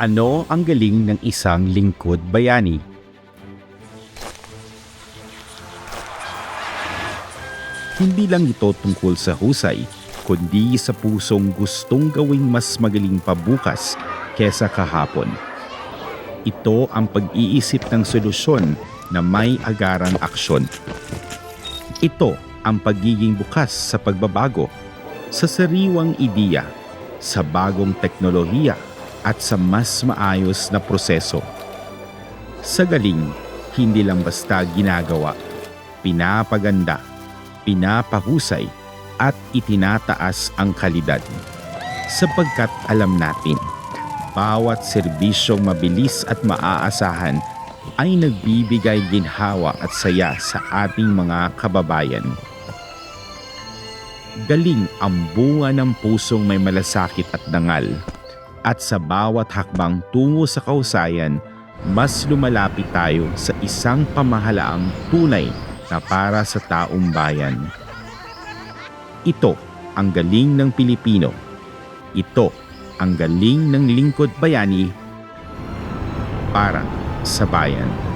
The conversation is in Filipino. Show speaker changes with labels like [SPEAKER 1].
[SPEAKER 1] Ano ang galing ng isang lingkod bayani? Hindi lang ito tungkol sa husay, kundi sa pusong gustong gawing mas magaling pa bukas kesa kahapon. Ito ang pag-iisip ng solusyon na may agarang aksyon. Ito ang pagiging bukas sa pagbabago, sa sariwang ideya, sa bagong teknolohiya at sa mas maayos na proseso. Sa galing, hindi lang basta ginagawa, pinapaganda, pinapahusay at itinataas ang kalidad. Sapagkat alam natin, bawat serbisyong mabilis at maaasahan ay nagbibigay ginhawa at saya sa ating mga kababayan. Galing ang bunga ng pusong may malasakit at dangal. At sa bawat hakbang tungo sa kausayan, mas lumalapit tayo sa isang pamahalaang tunay na para sa taong bayan. Ito ang galing ng Pilipino. Ito ang galing ng lingkod bayani para sa bayan.